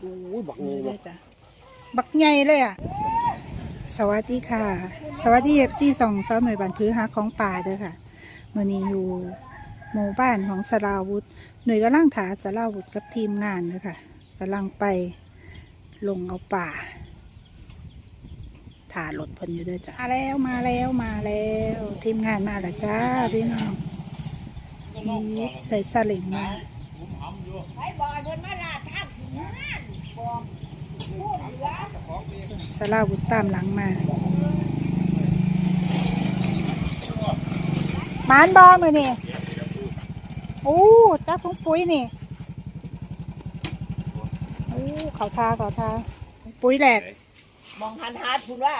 โอ้ยบักนี่นี่เลเลยยจ้ะบักใหญ่เลยอะ สวัสดีค่ะ สวัสดีเอฟซีสองสาวหน่วยบันพื้หาของป่าเด้อค่ะมื่อนี้อยู่หมู่บ้านของสราวุธ หน่วยกำลังถาสราวุธกับทีมงานเด้อค่ะกำลังไปลงเอาป่าถารถเพิ่นอยู่เด้วยจ้ะมาแล้วมาแล้วมาแล้ว ทีมงานมาแล้วจ้าพี่น้องนี่ใส่สลิงมา ไปบอกให้เพิ่นมาลาดทับถึงนั่นบอกพูดเหลือสลาวุธตามหลังมาหมานบอมือนี่โอ้จักถุงปุ๋ยนี่โอ้เขาทาเขาทาปุ๋ยแหลกมองหันหาดคุณว่า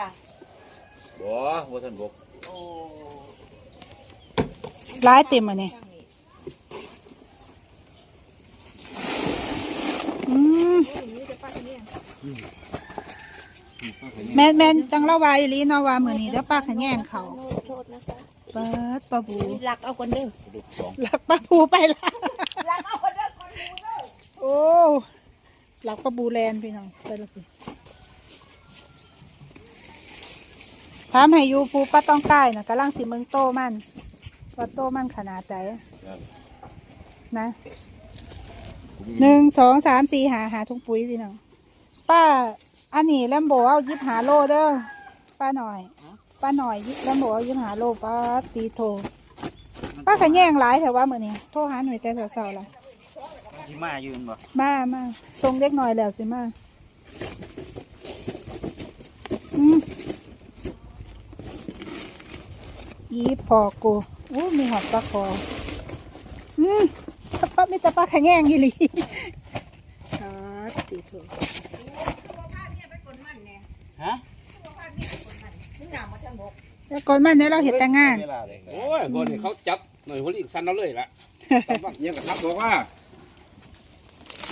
บ่บ่ทันบกโอ้ร้ายเต็มอะนี่อืม แมนแมนจังละวายลีเนาวามือนี่เดี๋ยวป้าขะแย่งเขาโทษนะคะเปิดปลาบูรักเอาคนเด้อลูกสองหลักปลาบูไปละรักเอาคนเด้อคนดูเด้อโอ้หลักปลาบูแลนพี่น้องไปและพี่ถามให้อยูปูป้าต้องใต้นะกำลังสิเมืองโตมันว่าโตมันขนาดไหนนะหนึ่งสองสามสี่หาหาทุงปุ๋ยพี่น้อง ป้า อันนี้แลมโบเอายิบหาโลเด้อป้าหน่อย ป้าหน่อยยิบแลมโบเอายิบหาโลป้าตีโทรป้าขะแย่งหลายแต่ว่ามือนี้โทรหาหน่วยแต่เสาๆละที่มาอยู่นั่นบ่มามาทรงเล็กหน่อยแล้วสิมาอืมอีพอกูโอ้มีหอดปลาคออืมป้าไม่แต่ปลาขะแยงอีหลี ครับตีถูก ฮะนี่หนามาทั้งหมดแล้วก่อนมันเนี่ยเราเห็นแต่งานเวลาเลยโอ้ยคนนี้เขาจับหน่วยหัวลิงสันเราเลยละตำบักเยี่ยงกับทับบอกว่า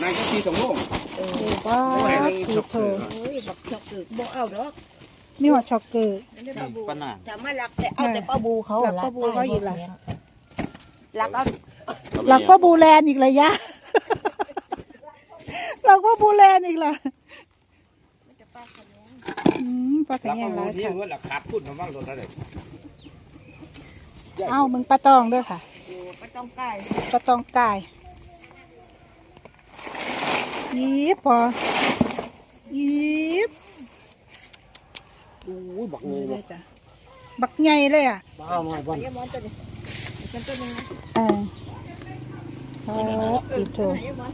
นายเจ้าที่สองโมงโอ้ป้าตีถูกโอ้ยบอกจอกตึกบอกเอาดอกมีหัวช็อกเกอร์นี่ปลาบูปานน่ะจะมารักแต่เอาแต่ปลาบูเขารักปลาบูเขาอีกล่ะรักเอาหลักป้าบูแลนอีกเลยยะหลักป้าบูแลนอีกละอืม ปลาขะรับแยงหข้ลาอยมูลที่ค่ะเมื่อหลักขาดพุ่นมาบ้างรถอะไรเอ้ามึงปลาตองด้วยค่ะโอ้ไม่ต้องใกล้ปลาตองกายยีบพอยีบโอ้ยบักนี่นี่เลเลยยจ้ะบักใหญ่เลยอะบ้ามาบ้านเดี๋ยวมอนตัวนี้ฉันตัวนึงนะเออโอ้อีโถเดี๋ยวมอน